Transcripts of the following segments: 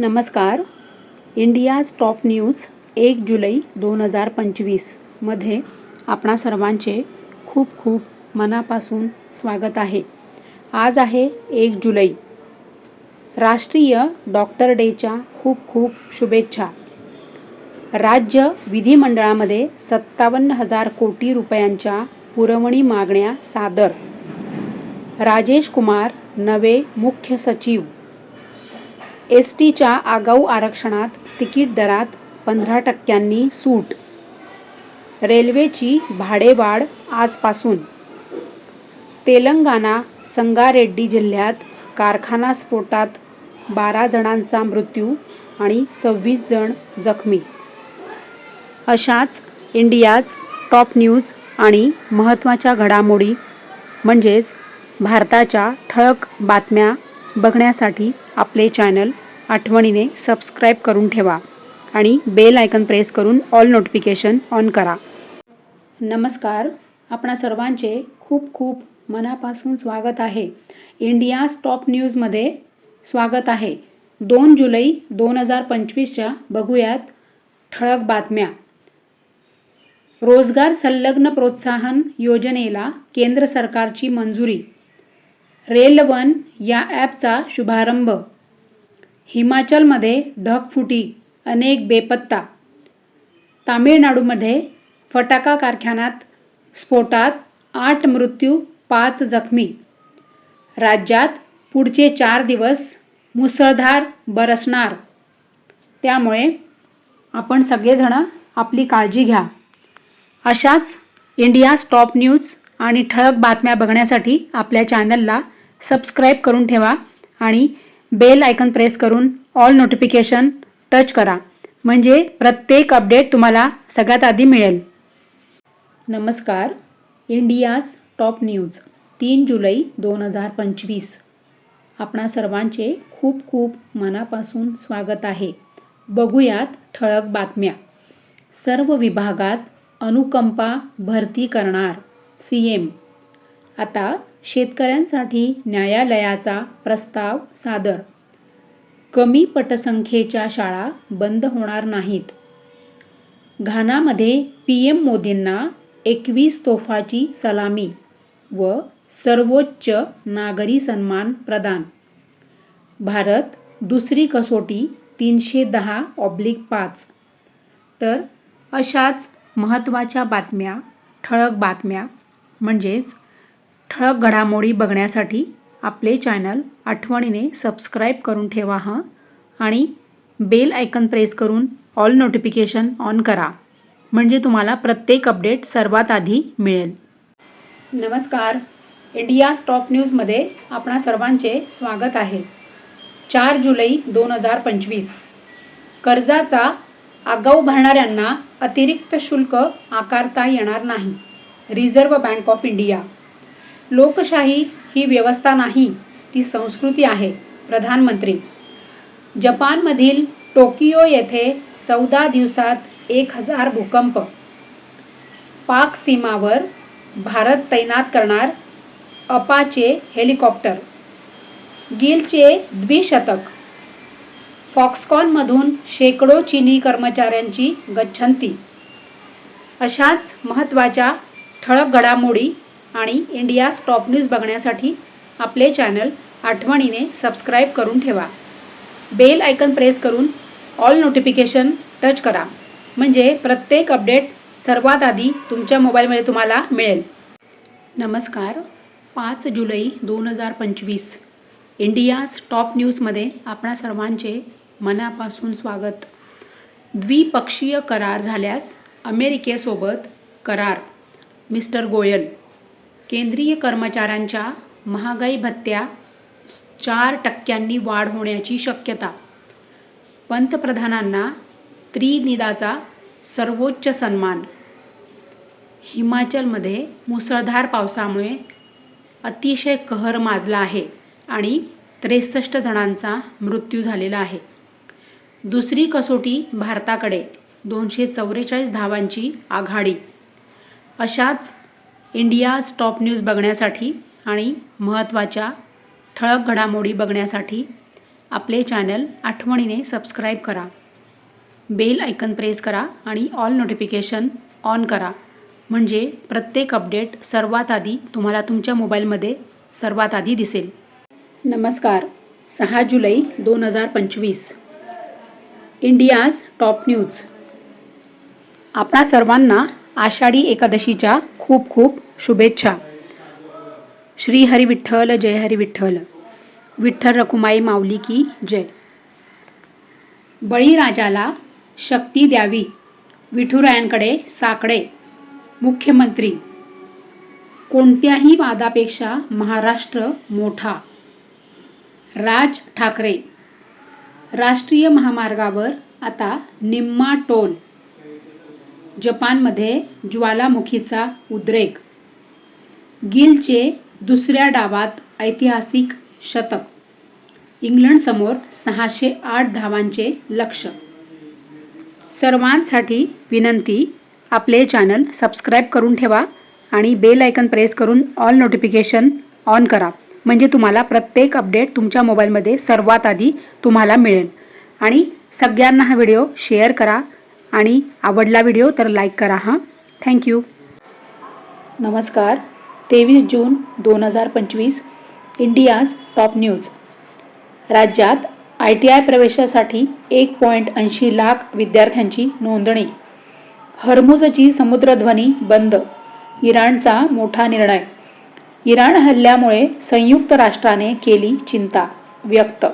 नमस्कार. India's top news एक जुलै दोन हजार पंचवीसमध्ये आपणा सर्वांचे खूप खूप मनापासून स्वागत आहे. आज आहे एक जुलै. राष्ट्रीय डॉक्टर डेच्या खूप खूप शुभेच्छा. राज्य विधिमंडळामध्ये सत्तावन्न हजार कोटी रुपयांच्या पुरवणी मागण्या सादर. राजेश कुमार नवे मुख्य सचिव. एस टीच्या आगाऊ आरक्षणात तिकीट दरात पंधरा टक्क्यांनी सूट. रेल्वेची भाडेवाढ आजपासून. तेलंगणा संगारेड्डी जिल्ह्यात कारखाना स्फोटात बारा जणांचा मृत्यू आणि सव्वीस जण जखमी. अशाच इंडियाज टॉप न्यूज आणि महत्त्वाच्या घडामोडी म्हणजेच भारताच्या ठळक बातम्या बघण्यासाठी आपले चॅनल आठवणीने सबस्क्राईब करून ठेवा आणि बेल आयकन प्रेस करून ऑल नोटिफिकेशन ऑन करा. नमस्कार. आपणा सर्वांचे खूप खूप मनापासून स्वागत आहे. इंडिया स्टॉप न्यूजमध्ये स्वागत आहे. दोन जुलै दोन हजार पंचवीसच्या बघूयात ठळक बातम्या. रोजगार संलग्न प्रोत्साहन योजनेला केंद्र सरकारची मंजुरी. रेल वन या ॲपचा शुभारंभ. हिमाचलमध्ये ढगफुटी अनेक बेपत्ता. तामिळनाडूमध्ये फटाका कारखान्यात स्फोटात आठ मृत्यू पाच जखमी. राज्यात पुढचे चार दिवस मुसळधार बरसणार. त्यामुळे आपण सगळेजणं आपली काळजी घ्या. अशाच इंडिया स्टॉप न्यूज आणि ठळक बातम्या बघण्यासाठी आपल्या चॅनलला सबस्क्राईब करून ठेवा आणि बेल आयकन प्रेस करून ऑल नोटिफिकेशन टच करा. म्हणजे प्रत्येक अपडेट तुम्हाला सगळ्यात आधी मिळेल. नमस्कार. इंडियाज टॉप न्यूज तीन जुलै दोन हजार पंचवीस. आपणा सर्वांचे खूप खूप मनापासून स्वागत आहे. बघूयात ठळक बातम्या. सर्व विभागात अनुकंपा भरती करणार सी एम. आता शेतकऱ्यांसाठी न्यायालयाचा प्रस्ताव सादर. कमी पटसंख्येच्या शाळा बंद होणार नाहीत. घानामध्ये पी एम मोदींना एकवीस तोफाची सलामी व सर्वोच्च नागरी सन्मान प्रदान. भारत दुसरी कसोटी तीनशे दहा ऑब्लिक पाच. तर अशाच महत्त्वाच्या बातम्या ठळक बातम्या म्हणजेच ठळक घडामोडी बघण्यासाठी आपले चॅनल आठवणीने सबस्क्राईब करून ठेवा हां आणि बेल आयकन प्रेस करून ऑल नोटिफिकेशन ऑन करा म्हणजे तुम्हाला प्रत्येक अपडेट सर्वात आधी मिळेल. नमस्कार. इंडिया स्टॉप न्यूजमध्ये आपणा सर्वांचे स्वागत आहे. चार जुलै दोन हजार पंचवीस. कर्जाचा आगाऊ भरणाऱ्यांना अतिरिक्त शुल्क आकारता येणार नाही. Reserve Bank of India. लोकशाही ही व्यवस्था नाही ती संस्कृती आहे प्रधानमंत्री. जपानमधील टोकियो येथे चौदा दिवसात एक हजार भूकंप. पाक सीमावर भारत तैनात करणार अपाचे हेलिकॉप्टर. गिलचे द्विशतक. फॉक्सकॉनमधून शेकडो चीनी कर्मचाऱ्यांची गच्छंती. अशाच महत्त्वाच्या ठळक घडामोडी आणि इंडियाज टॉप न्यूज बघण्यासाठी आपले चॅनल आठवणीने सबस्क्राईब करून ठेवा. बेल आयकन प्रेस करून ऑल नोटिफिकेशन टच करा. म्हणजे प्रत्येक अपडेट सर्वात आधी तुमच्या मोबाईलमध्ये तुम्हाला मिळेल. नमस्कार. पाच जुलै दोन हजार पंचवीस इंडियाज टॉप न्यूजमध्ये आपणा सर्वांचे मनापासून स्वागत. द्विपक्षीय करार झाल्यास अमेरिकेसोबत करार. मिस्टर गोयल केंद्रीय कर्मचाऱ्यांच्या महागाई भत्त्या चार टक्क्यांनी वाढ होण्याची शक्यता. पंतप्रधानांना त्रिनिदाचा सर्वोच्च सन्मान. हिमाचलमध्ये मुसळधार पावसामुळे अतिशय कहर माजला आहे आणि त्रेसष्ट जणांचा मृत्यू झालेला आहे. दुसरी कसोटी भारताकडे दोनशे चौवेचाळीस धावांची आघाडी. अशाच इंडियाज टॉप न्यूज बघण्यासाठी आणि महत्त्वाच्या ठळक घडामोडी बघण्यासाठी आपले चॅनल आठवणीने सबस्क्राईब करा. बेल आयकन प्रेस करा आणि ऑल नोटिफिकेशन ऑन करा. म्हणजे प्रत्येक अपडेट सर्वात आधी तुम्हाला तुमच्या मोबाईलमध्ये सर्वात आधी दिसेल. नमस्कार. सहा जुलै दोन हजार पंचवीस. India's top news. आपणा सर्वांना आषाढी एकादशीच्या खूप खूप शुभेच्छा. श्री हरी विठ्ठल जय हरी विठ्ठल. विठ्ठल रखुमाई माऊली की जय. बळीराजाला शक्ती द्यावी विठुरायांकडे साकडे. मुख्यमंत्री कोणत्याही वादापेक्षा महाराष्ट्र मोठा. राज ठाकरे राष्ट्रीय महामार्गावर आता निम्मा टोल. जपानमध्ये ज्वालामुखीचा उद्रेक. गिलचे दुसऱ्या डावात ऐतिहासिक शतक. इंग्लंडसमोर सहाशे आठ धावांचे लक्ष. सर्वांसाठी विनंती आपले चॅनल सबस्क्राईब करून ठेवा आणि बेल आयकन प्रेस करून ऑल नोटिफिकेशन ऑन करा. म्हणजे तुम्हाला प्रत्येक अपडेट तुमच्या मोबाईलमध्ये सर्वात आधी तुम्हाला मिळेल. आणि सगळ्यांना हा व्हिडिओ शेअर करा. आणि आवडला व्हिडिओ तर लाईक करा हां. थँक्यू नमस्कार. तेवीस जून दोन हजार पंचवीस इंडियाज टॉप न्यूज. राज्यात आय टी आय प्रवेशासाठी एक पॉईंट ऐंशी लाख विद्यार्थ्यांची नोंदणी. हरमुजची समुद्रध्वनी बंद इराणचा मोठा निर्णय. इराण हल्ल्यामुळे संयुक्त राष्ट्राने केली चिंता व्यक्त.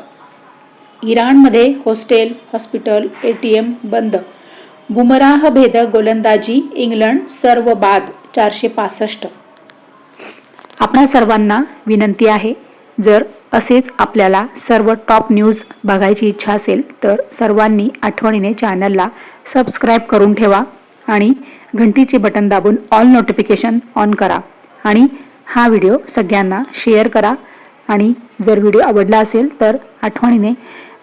इराणमध्ये hostel hospital A T M बंद. बुमराह भेदक गोलंदाजी इंग्लंड सर्व बाद चारशे पासष्ट. आपणा सर्वांना विनंती आहे जर असेच आपल्याला सर्व टॉप न्यूज बघायची इच्छा असेल तर सर्वांनी आठवणीने चॅनलला सबस्क्राईब करून ठेवा आणि घंटीचे बटन दाबून ऑल नोटिफिकेशन ऑन करा आणि हा व्हिडिओ सगळ्यांना शेअर करा आणि जर व्हिडिओ आवडला असेल तर आठवणीने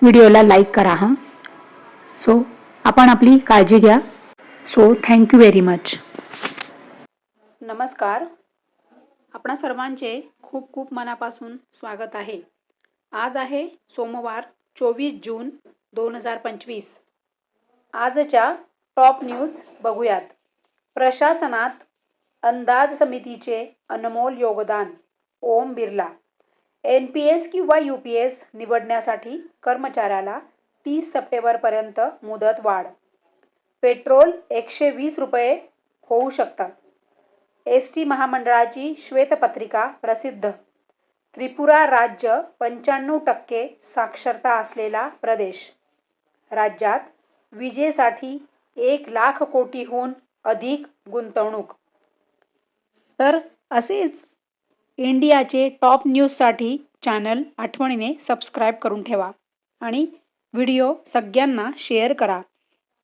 व्हिडिओला लाईक करा हां. सो आपण आपली काळजी घ्या. सो थँक्यू व्हेरी मच नमस्कार. आपणा सर्वांचे खूप खूप मनापासून स्वागत आहे. आज आहे सोमवार चोवीस जून दोन हजार पंचवीस. आजच्या टॉप न्यूज बघूयात. प्रशासनात अंदाज समितीचे अनमोल योगदान Om Birla. N P S किंवा यू पी एस निवडण्यासाठी कर्मचाऱ्याला तीस सप्टेंबरपर्यंत मुदत वाढ. पेट्रोल एकशे वीस रुपये होऊ शकतात. एस टी महामंडळाची श्वेतपत्रिका प्रसिद्ध. त्रिपुरा राज्य पंच्याण्णव टक्के साक्षरता असलेला प्रदेश. राज्यात विजेसाठी एक लाख कोटीहून अधिक गुंतवणूक. तर असेच इंडियाचे टॉप न्यूजसाठी चॅनल आठवणीने सबस्क्राईब करून ठेवा आणि व्हिडिओ सगळ्यांना शेअर करा.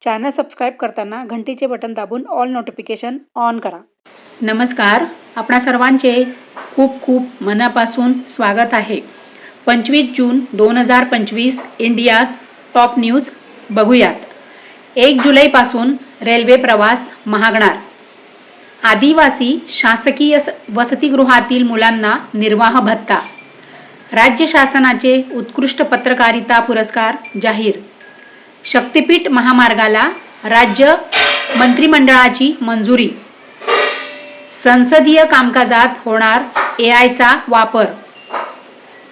चॅनल सबस्क्राईब करताना घंटीचे बटन दाबून ऑल नोटिफिकेशन ऑन करा. नमस्कार. आपणा सर्वांचे खूप खूप मनापासून स्वागत आहे. पंचवीस जून दोन हजार पंचवीस इंडियाज टॉप न्यूज बघूयात. एक जुलैपासून रेल्वे प्रवास महागणार. आदिवासी शासकीय स- वसतिगृहातील मुलांना निर्वाह भत्ता. राज्य शासनाचे उत्कृष्ट पत्रकारिता पुरस्कार जाहीर. शक्तिपीठ महामार्गाला राज्य मंत्रिमंडळाची मंजुरी. संसदीय कामकाजात होणार ए आयचा वापर.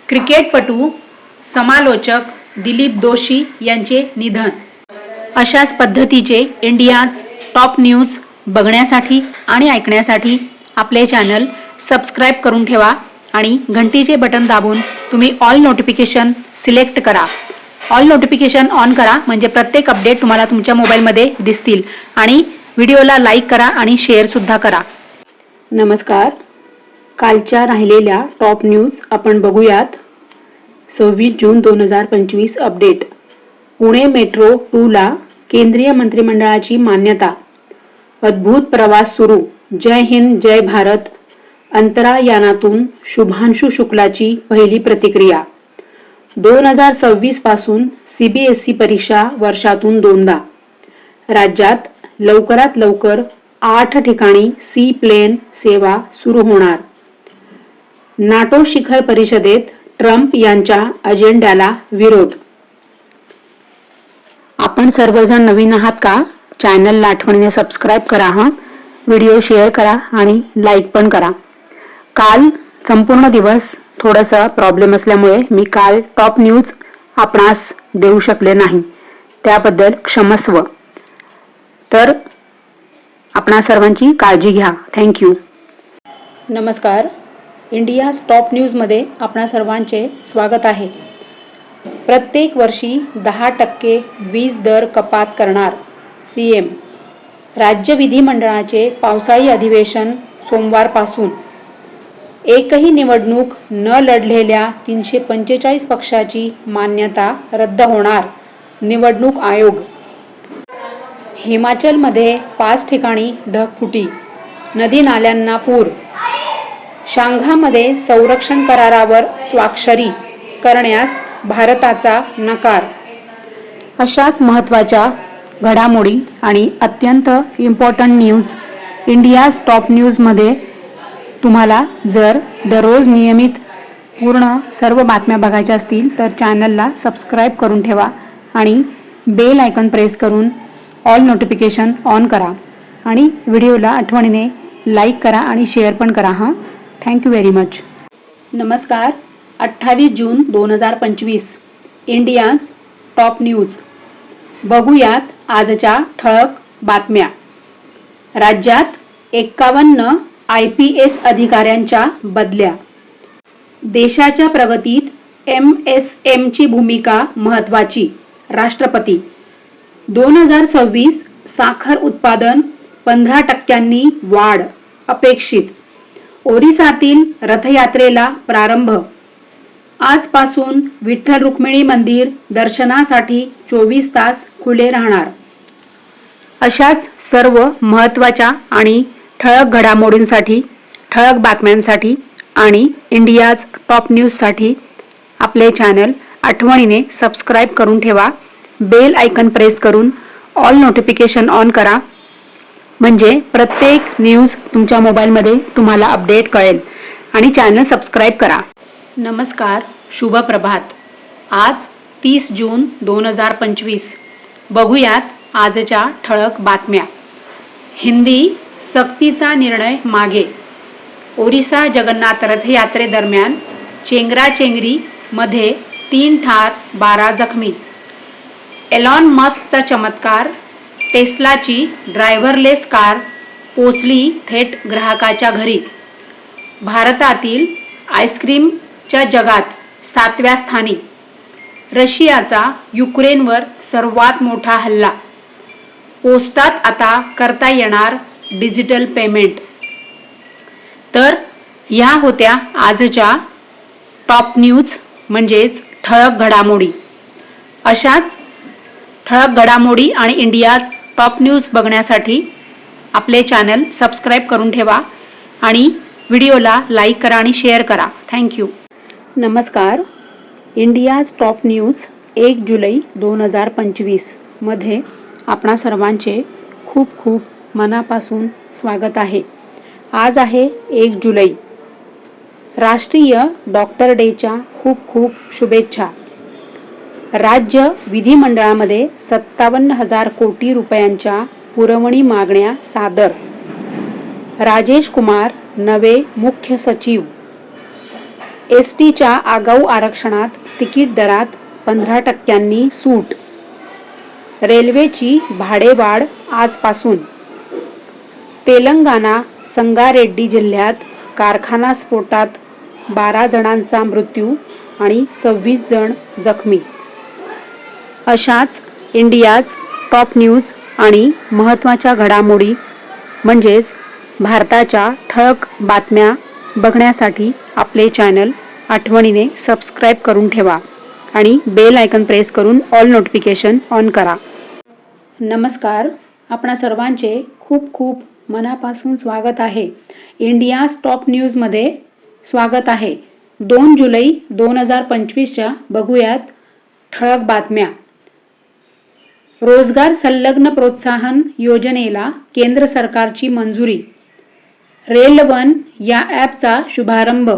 क्रिकेटपटू समालोचक दिलीप दोशी यांचे निधन. अशाच पद्धतीचे इंडियाज टॉप न्यूज बघण्यासाठी आणि ऐकण्यासाठी आपले चॅनल सबस्क्राईब करून ठेवा. आणि घंटीचे बटन दाबून तुम्ही ऑल नोटिफिकेशन सिलेक्ट करा. ऑल नोटिफिकेशन ऑन करा म्हणजे प्रत्येक अपडेट तुम्हाला तुमच्या मोबाईलमध्ये दिसतील. आणि व्हिडिओला लाईक करा आणि शेअरसुद्धा करा. नमस्कार. कालच्या राहिलेल्या टॉप न्यूज आपण बघूयात. सव्वीस जून दोन हजार पंचवीस अपडेट पुणे मेट्रो टूला केंद्रीय मंत्रिमंडळाची मान्यता. अद्भुत प्रवास सुरू. जय हिंद जय भारत. अंतराळयानातून शुभांशु शुक्लाची पहिली प्रतिक्रिया. दोन हजार सव्वीसपासून सी बी एस ई परीक्षा वर्षातून दोनदा. राज्यात लवकरात लवकर आठ ठिकाणी सी प्लेन सेवा सुरू होणार. नाटो शिखर परिषदेत ट्रम्प यांच्या अजेंड्याला विरोध. आपण सर्वजण नवीन आहात का? चॅनलला आठवणीने सबस्क्राईब करा हा. व्हिडिओ शेअर करा आणि लाईक पण करा. काल संपूर्ण दिवस थोडासा प्रॉब्लेम असल्यामुळे मी काल टॉप न्यूज आपणास देऊ शकले नाही. त्याबद्दल क्षमस्व. तर आपणा सर्वांची काळजी घ्या. थँक्यू नमस्कार. इंडिया टॉप न्यूजमध्ये आपणा सर्वांचे स्वागत आहे. प्रत्येक वर्षी दहा टक्के वीज दर कपात करणार सी एम राज्य विधिमंडळाचे पावसाळी अधिवेशन सोमवारपासून. एकही निवडणूक न लढलेल्या तीनशे पंचेचाळीस पक्षाची मान्यता रद्द होणार. निवडणूक आयोग. हिमाचलमध्ये पाच ठिकाणी ढगफुटी नदी नाल्यांना पूर. शांघामध्ये संरक्षण करारावर स्वाक्षरी करण्यास भारताचा नकार. अशाच महत्त्वाच्या घडामोडी आणि अत्यंत इम्पॉर्टंट न्यूज इंडियाज टॉप न्यूजमध्ये तुम्हाला जर दररोज नियमित पूर्ण सर्व बातम्या बघायच्या असतील तर चॅनलला सबस्क्राईब करून ठेवा आणि बेल आयकॉन प्रेस करून ऑल नोटिफिकेशन ऑन करा आणि व्हिडिओला आठवणीने लाईक करा आणि शेअर पण करा हां. थँक्यू व्हेरी मच नमस्कार. अठ्ठावीस जून दोन हजार पंचवीस. India's top news. बघूयात आजच्या ठळक बातम्या. राज्यात एक्कावन्न आय पी एस अधिकाऱ्यांच्या बदल्या. देशाच्या प्रगतीत एम एस एमची भूमिका महत्त्वाची. राष्ट्रपती. दोन हजार सव्वीस साखर उत्पादन पंधरा टक्क्यांनी वाढ अपेक्षित. ओरिसातील रथयात्रेला प्रारंभ. आजपासून विठ्ठल रुक्मिणी मंदिर दर्शनासाठी चोवीस तास खुले राहणार. अशाच सर्व महत्त्वाच्या आणि ठळक घडामोडींसाठी ठळक बातम्यांसाठी आणि इंडियाज टॉप न्यूजसाठी आपले चॅनल आठवणीने सबस्क्राईब करून ठेवा बेल आयकन प्रेस करून ऑल नोटिफिकेशन ऑन करा. म्हणजे प्रत्येक न्यूज तुमच्या मोबाईलमध्ये तुम्हाला अपडेट कळेल आणि चॅनल सबस्क्राईब करा. नमस्कार शुभ प्रभात. आज तीस जून दोन हजार पंचवीस. बघूयात आजच्या ठळक बातम्या. हिंदी सक्तीचा निर्णय मागे. ओरिसा जगन्नाथ रथयात्रेदरम्यान चेंगराचेंगरीमध्ये तीन ठार बारा जखमी. एलॉन मस्कचा चमत्कार टेस्लाची ड्रायव्हरलेस कार पोचली थेट ग्राहकाच्या घरी. भारतातील आईस्क्रीमच्या जगात सातव्या स्थानी. रशियाचा युक्रेनवर सर्वात मोठा हल्ला. पोस्टात आता करता येणार डिजिटल पेमेंट. तर ह्या होत्या आजच्या टॉप न्यूज म्हणजेच ठळक घडामोडी. अशाच ठळक घडामोडी आणि इंडियाज टॉप न्यूज बघण्यासाठी आपले चॅनल सबस्क्राईब करून ठेवा आणि व्हिडिओला लाईक करा आणि शेअर करा. थँक्यू नमस्कार. इंडियाज टॉप न्यूज एक जुलै दोन हजार पंचवीसमध्ये आपणा सर्वांचे खूप खूप मनापासून स्वागत आहे. आज आहे एक जुलै. राष्ट्रीय डॉक्टर डेच्या खूप खूप शुभेच्छा. राज्य विधिमंडळामध्ये सत्तावन्न हजार कोटी रुपयांच्या पुरवणी मागण्या सादर. राजेश कुमार नवे मुख्य सचिव. एस टीच्या आगाऊ आरक्षणात तिकीट दरात पंधरा टक्क्यांनी सूट. रेल्वेची भाडेवाढ आजपासून. तेलंगणा संगारेड्डी जिल्ह्यात कारखाना स्फोटात बारा जणांचा मृत्यू आणि सव्वीस जण जखमी. अशाच इंडियाज टॉप न्यूज आणि महत्त्वाच्या घडामोडी म्हणजेच भारताच्या ठळक बातम्या बघण्यासाठी आपले चॅनल आठवणीने सबस्क्राईब करून ठेवा आणि बेल आयकन प्रेस करून ऑल नोटिफिकेशन ऑन करा. नमस्कार. आपणा सर्वांचे खूप खूप मनापासून स्वागत आहे. इंडियाज टॉप न्यूजमध्ये स्वागत आहे. दोन जुलै दोन हजार पंचवीसच्या बघूयात ठळक बातम्या. रोजगार संलग्न प्रोत्साहन योजनेला केंद्र सरकारची मंजुरी. रेल वन या ॲपचा शुभारंभ.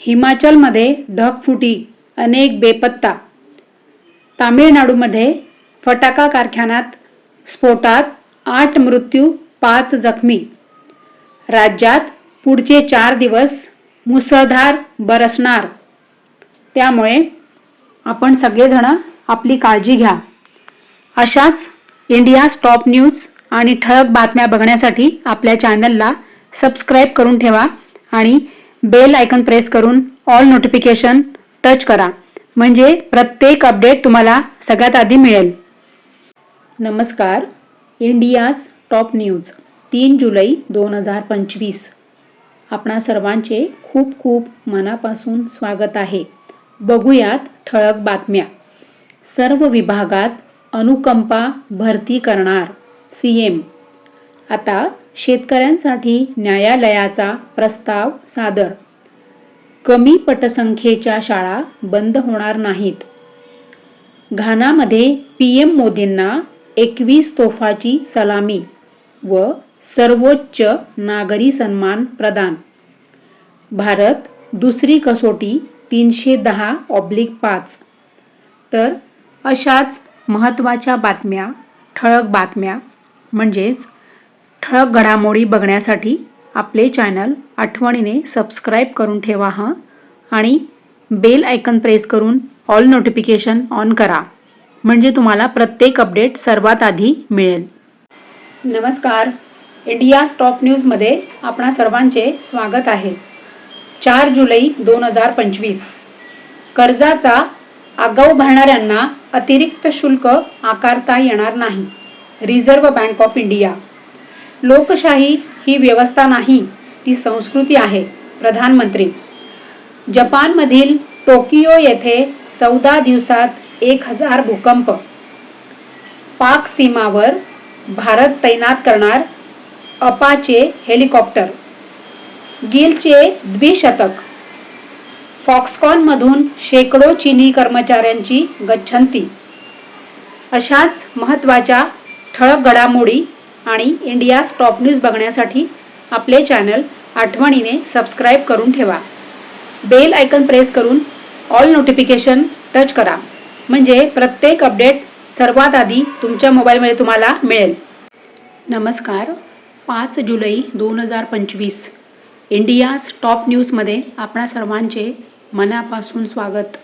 हिमाचलमध्ये ढगफुटी अनेक बेपत्ता. तामिळनाडूमध्ये फटाका कारखान्यात स्फोटात आठ मृत्यू पाच जखमी. राज्यात पुढचे चार दिवस मुसळधार बरसणार. त्यामुळे आपण सगळेजण आपली काळजी घ्या. अशाच इंडिया स्टॉप न्यूज आणि ठळक बातम्या बघण्यासाठी आपल्या चॅनलला सबस्क्राईब करून ठेवा आणि बेल आयकन प्रेस करून ऑल नोटिफिकेशन टच करा. म्हणजे प्रत्येक अपडेट तुम्हाला सगळ्यात आधी मिळेल. नमस्कार. इंडियाज टॉप न्यूज तीन जुलै दोन हजार पंचवीस. आपणा सर्वांचे खूप खूप मनापासून स्वागत आहे. बघूयात ठळक बातम्या. सर्व विभागात अनुकंपा भरती करणार सी एम. आता शेतकऱ्यांसाठी न्यायालयाचा प्रस्ताव सादर. कमी पटसंख्येच्या शाळा बंद होणार नाहीत. घानामध्ये पी एम मोदींना एकवीस तोफाची सलामी. व सर्वोच्च नागरी सन्मान प्रदान. भारत दुसरी कसोटी तीनशे दहा ऑब्लिक पाच. तर अशाच महत्त्वाच्या बातम्या ठळक बातम्या म्हणजेच ठळक घडामोडी बघण्यासाठी आपले चॅनल आठवणीने सबस्क्राईब करून ठेवा हं आणि बेल आयकन प्रेस करून ऑल नोटिफिकेशन ऑन करा. म्हणजे तुम्हाला प्रत्येक अपडेट सर्वात आधी मिळेल. नमस्कार. इंडिया स्टॉप न्यूजमध्ये आपणा सर्वांचे स्वागत आहे. चार जुलै दोन हजार पंचवीस. कर्जाचा आगाऊ भरणाऱ्यांना अतिरिक्त शुल्क आकारता येणार नाही. Reserve bank of India. लोकशाही ही व्यवस्था नाही ती संस्कृती आहे प्रधानमंत्री. जपानमधील टोकियो येथे चौदा दिवसात एक हजार भूकंप. पाक सीमावर भारत तैनात करणार अपाचे हेलिकॉप्टर. गिलचे द्विशतक. फॉक्सकॉनमधून शेकडो चिनी कर्मचाऱ्यांची गच्छंती. अशाच महत्त्वाच्या ठळक घडामोडी आणि इंडिया टॉप न्यूज बघण्यासाठी आपले चॅनल आठवणीने सबस्क्राईब करून ठेवा. बेल आयकन प्रेस करून ऑल नोटिफिकेशन टच करा. म्हणजे प्रत्येक अपडेट सर्वात आधी तुमच्या मोबाईलमध्ये तुम्हाला मिळेल. नमस्कार. पाच जुलै दोन हजार पंचवीस. इंडियाज टॉप न्यूजमध्ये आपणा सर्वांचे मनापासून स्वागत.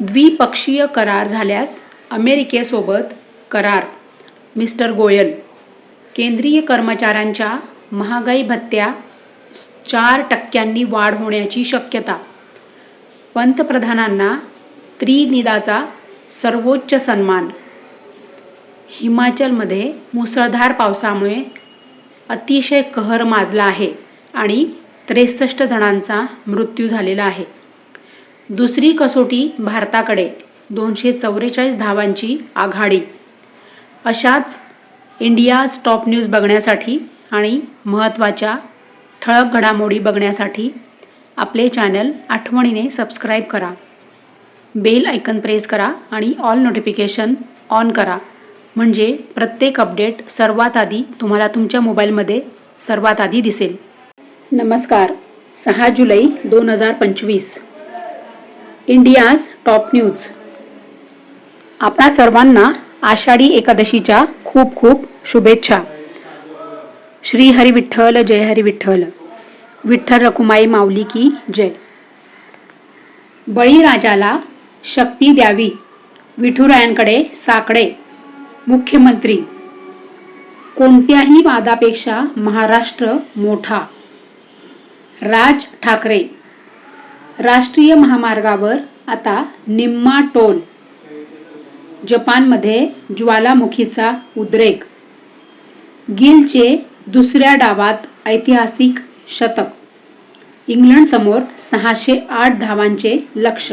द्विपक्षीय करार झाल्यास अमेरिकेसोबत करार. मिस्टर गोयल. केंद्रीय कर्मचाऱ्यांच्या महागाई भत्त्या चार टक्क्यांनी वाढ होण्याची शक्यता. पंतप्रधानांना त्रिनिदाचा सर्वोच्च सन्मान. हिमाचलमध्ये मुसळधार पावसामुळे अतिशय कहर माजला आहे आणि त्रेसष्ट जणांचा मृत्यू झालेला आहे. दुसरी कसोटी भारताकडे दोनशे चौवेचाळीस धावांची आघाडी. अशाच इंडिया स्टॉप न्यूज बघण्यासाठी आणि महत्त्वाच्या ठळक घडामोडी बघण्यासाठी आपले चॅनल आठवणीने सबस्क्राईब करा. बेल आयकन प्रेस करा आणि ऑल नोटिफिकेशन ऑन करा. म्हणजे प्रत्येक अपडेट सर्वात आधी तुम्हाला तुमच्या मोबाईलमध्ये सर्वात आधी दिसेल. नमस्कार. सहा जुलै दोन हजार पंचवीस. India's top news. आपणा सर्वांना आषाढी एकादशीच्या खूप खूप शुभेच्छा. श्री हरी विठ्ठल जय हरी विठ्ठल विठ्ठल रखुमाई माऊली की जय. बळीराजाला शक्ती द्यावी. विठुरायांकडे साकडे. मुख्यमंत्री. कोणत्याही वादापेक्षा महाराष्ट्र मोठा. राज ठाकरे. राष्ट्रीय महामार्गावर आता निम्मा टोल. जपानमध्ये ज्वालामुखीचा उद्रेक. गिलचे दुसऱ्या डावात ऐतिहासिक शतक. इंग्लंडसमोर सहाशे आठ धावांचे लक्ष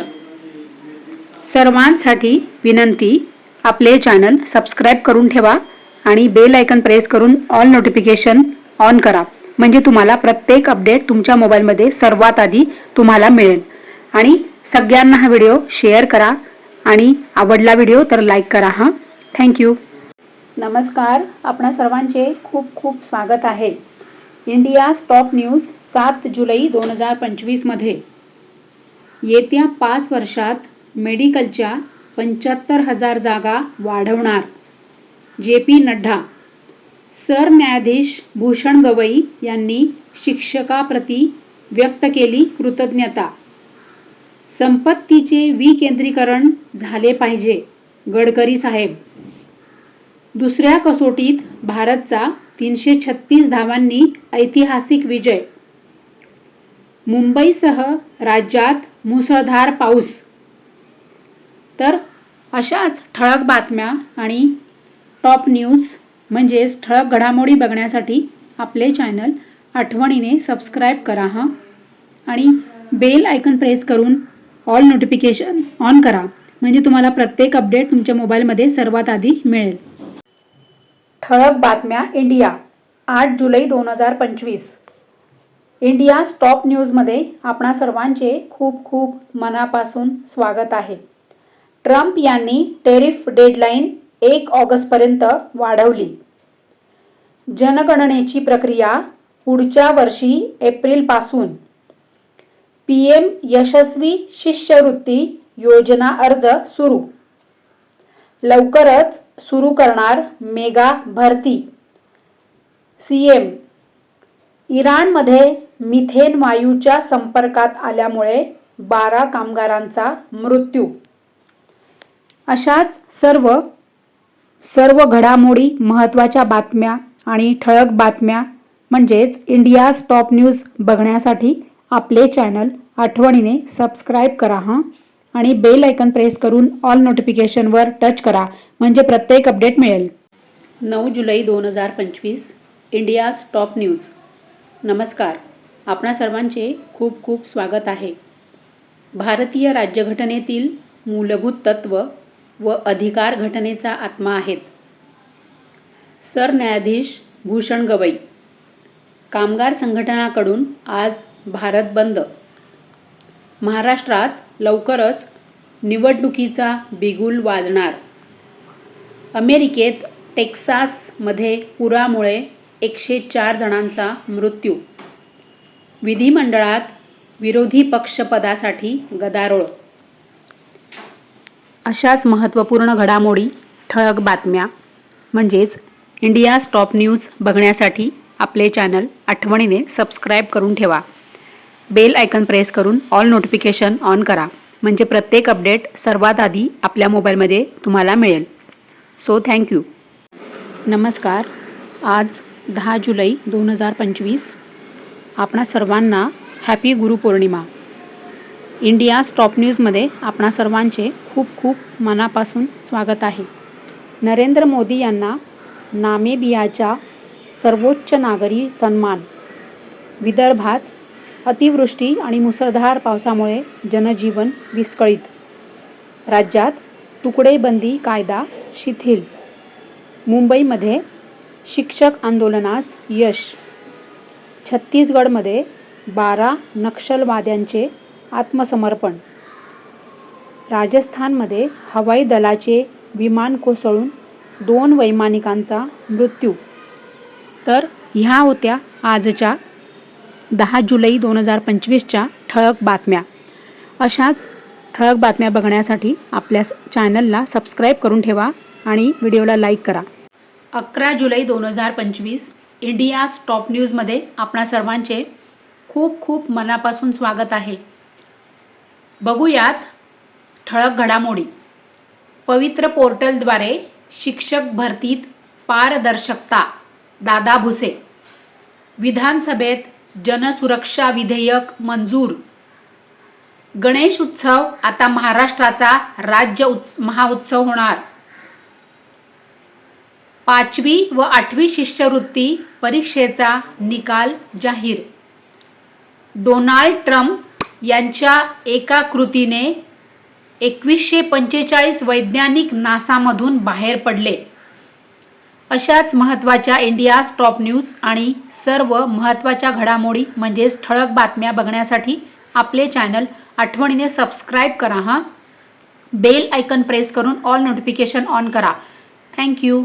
सर्वांसाठी विनंती आपले चॅनल सबस्क्राईब करून ठेवा आणि बेल आयकन प्रेस करून ऑल नोटिफिकेशन ऑन करा. म्हणजे तुम्हाला प्रत्येक अपडेट तुमच्या मोबाईलमध्ये सर्वात आधी तुम्हाला मिळेल. आणि सगळ्यांना हा व्हिडिओ शेअर करा आणि आवडला व्हिडिओ तर लाईक करा हां? थँक्यू नमस्कार. आपणा सर्वांचे खूप खूप स्वागत आहे. इंडिया स्टॉप न्यूज सात जुलै दोन हजार पंचवीसमध्ये येत्या पाच वर्षात मेडिकलच्या पंच्याहत्तर हजार जागा वाढवणार. J P Nadda. सरन्यायाधीश भूषण गवई यांनी शिक्षकाप्रती व्यक्त केली कृतज्ञता. संपत्तीचे विकेंद्रीकरण झाले पाहिजे गडकरी साहेब. दुसऱ्या कसोटीत भारतचा तीनशे छत्तीस धावांनी ऐतिहासिक विजय. मुंबईसह राज्यात मुसळधार पाऊस. तर अशाच ठळक बातम्या आणि टॉप न्यूज म्हणजेच ठळक घडामोडी बघण्यासाठी आपले चॅनल आठवणीने सबस्क्राईब करा हां. आणि बेल आयकन प्रेस करून ऑल नोटिफिकेशन ऑन करा म्हणजे तुम्हाला प्रत्येक अपडेट तुमच्या मोबाईलमध्ये सर्वात आधी मिळेल. ठळक बातम्या इंडिया आठ जुलै दोन हजार पंचवीस. इंडिया स्टॉप न्यूजमध्ये आपणा सर्वांचे खूप खूप मनापासून स्वागत आहे. ट्रम्प यांनी टेरिफ डेडलाईन एक ऑगस्टपर्यंत वाढवली. जनगणनेची प्रक्रिया पुढच्या वर्षी एप्रिलपासून. पी एम यशस्वी शिष्यवृत्ती योजना अर्ज सुरू. लवकरच सुरू करणार मेगा भरती. सी एम इराणमध्ये मिथेन वायूच्या संपर्कात आल्यामुळे बारा कामगारांचा मृत्यू. अशाच सर्व सर्व घडामोडी महत्त्वाच्या बातम्या आणि ठळक बातम्या म्हणजेच इंडिया टॉप न्यूज बघण्यासाठी आपले चॅनल आठवणीने सबस्क्राईब करा हां? आणि बेल आयकन प्रेस करून ऑल नोटिफिकेशनवर टच करा म्हणजे प्रत्येक अपडेट मिळेल. नऊ जुलै दोन हजार पंचवीस इंडियाज टॉप न्यूज. नमस्कार. आपणा सर्वांचे खूप खूप स्वागत आहे. भारतीय राज्यघटनेतील मूलभूत तत्व व अधिकार घटनेचा आत्मा आहेत. सरन्यायाधीश भूषण गवई कामगार संघटनाकडून आज भारत बंद. महाराष्ट्रात लवकरच निवडणुकीचा बिगुल वाजणार. अमेरिकेत टेक्सासमध्ये पुरामुळे एकशे चार जणांचा मृत्यू. विधिमंडळात विरोधी पक्षपदासाठी गदारोळ. अशाच महत्त्वपूर्ण घडामोडी ठळक बातम्या म्हणजेच इंडिया स्टॉप न्यूज बघण्यासाठी आपले चॅनल आठवणीने सबस्क्राईब करून ठेवा. बेल आयकन प्रेस करून ऑल नोटिफिकेशन ऑन करा म्हणजे प्रत्येक अपडेट सर्वात आधी आपल्या मोबाईलमध्ये तुम्हाला मिळेल. सो थँक्यू नमस्कार. आज दहा जुलै दोन हजार पंचवीस. आपणा सर्वांना हॅपी गुरुपौर्णिमा. इंडिया स्टॉप न्यूजमध्ये आपणा सर्वांचे खूप खूप मनापासून स्वागत आहे. नरेंद्र मोदी यांना नामेबियाच्या सर्वोच्च नागरी सन्मान. विदर्भात अतिवृष्टी आणि मुसळधार पावसामुळे जनजीवन विस्कळीत. राज्यात तुकडेबंदी कायदा शिथिल. मुंबईमध्ये शिक्षक आंदोलनास यश. छत्तीसगडमध्ये बारा नक्षलवाद्यांचे आत्मसमर्पण. राजस्थानमध्ये हवाई दलाचे विमान कोसळून दोन वैमानिकांचा मृत्यू. तर ह्या होत्या आजच्या दहा जुलै दोन हजार पंचवीसच्या ठळक बातम्या. अशाच ठळक बातम्या बघण्यासाठी आपल्या चॅनलला सबस्क्राईब करून ठेवा आणि व्हिडिओला लाईक करा. अकरा जुलै दोन हजार पंचवीस इंडियाज टॉप न्यूजमध्ये आपणा सर्वांचे खूप खूप मनापासून स्वागत आहे. बघूयात ठळक घडामोडी. पवित्र पोर्टलद्वारे शिक्षक भरतीत पारदर्शकता दादा भुसे. विधानसभेत जनसुरक्षा विधेयक मंजूर. गणेश उत्सव आता महाराष्ट्राचा राज्य उत्स महाउत्सव होणार. पाचवी व आठवी शिष्यवृत्ती परीक्षेचा निकाल जाहीर. डोनाल्ड ट्रम्प यांच्या एका कृतीने एकवीसशे पंचेचाळीस वैज्ञानिक नासामधून बाहेर पडले. अशाच महत्त्वाच्या इंडिया स्टॉप न्यूज आणि सर्व महत्त्वाच्या घडामोडी म्हणजेच ठळक बातम्या बघण्यासाठी आपले चॅनल आठवणीने सबस्क्राईब करा हां. बेल आयकन प्रेस करून ऑल नोटिफिकेशन ऑन करा. थँक्यू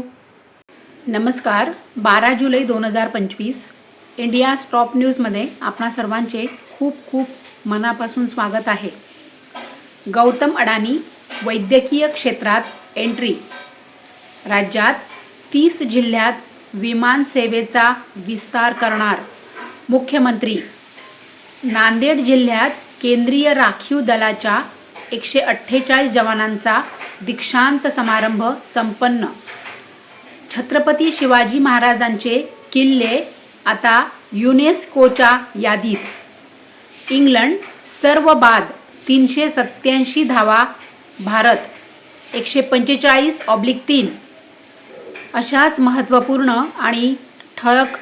नमस्कार. बारा जुलै दोन हजार पंचवीस इंडिया स्टॉप न्यूजमध्ये आपणा सर्वांचे खूप खूप मनापासून स्वागत आहे. गौतम अडानी वैद्यकीय क्षेत्रात एंट्री राज्यात तीस जिल्ह्यात विमान सेवेचा विस्तार करणार मुख्यमंत्री. नांदेड जिल्ह्यात केंद्रीय राखीव दलाच्या एकशे अठ्ठेचाळीस जवानांचा दीक्षांत समारंभ संपन्न. छत्रपती शिवाजी महाराजांचे किल्ले आता युनेस्कोच्या यादीत. इंग्लंड सर्व बाद तीनशे सत्याऐंशी धावा भारत एकशे पंचेचाळीस ऑब्लिक तीन. अशाच महत्त्वपूर्ण आणि ठळक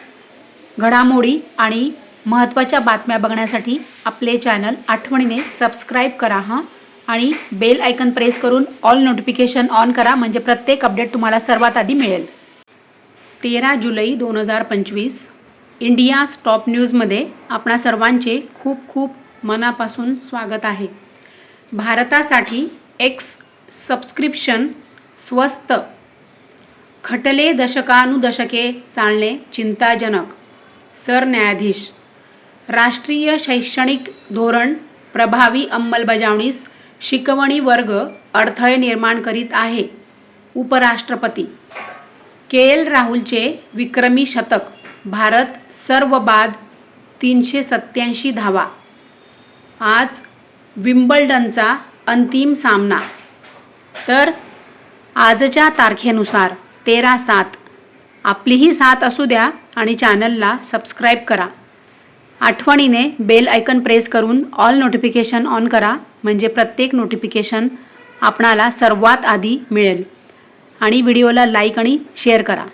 घडामोडी आणि महत्त्वाच्या बातम्या बघण्यासाठी आपले चॅनल आठवणीने सबस्क्राईब करा हां? आणि बेल आयकन प्रेस करून ऑल नोटिफिकेशन ऑन करा म्हणजे प्रत्येक अपडेट तुम्हाला सर्वात आधी मिळेल. तेरा जुलै दोन हजार पंचवीस इंडिया स्टॉप न्यूजमध्ये आपणा सर्वांचे खूप खूप मनापासून स्वागत आहे. भारतासाठी एक्स सबस्क्रिप्शन स्वस्त खटले दशकानुदशके चालणे चिंताजनक. सरन्यायाधीश राष्ट्रीय शैक्षणिक धोरण प्रभावी अंमलबजावणीस शिकवणी वर्ग अडथळे निर्माण करीत आहे. उपराष्ट्रपती के एल राहुलचे विक्रमी शतक. भारत सर्व बाद तीनशे सत्याऐंशी धावा. आज विम्बल्डनचा अंतिम सामना. तर आजच्या तारखेनुसार तेरा सात. आपलीही साथ असू द्या आणि चॅनलला सबस्क्राईब करा. आठवणीने बेल आयकन प्रेस करून ऑल नोटिफिकेशन ऑन करा म्हणजे प्रत्येक नोटिफिकेशन आपणाला सर्वात आधी मिळेल. आणि व्हिडिओला लाईक आणि शेअर करा.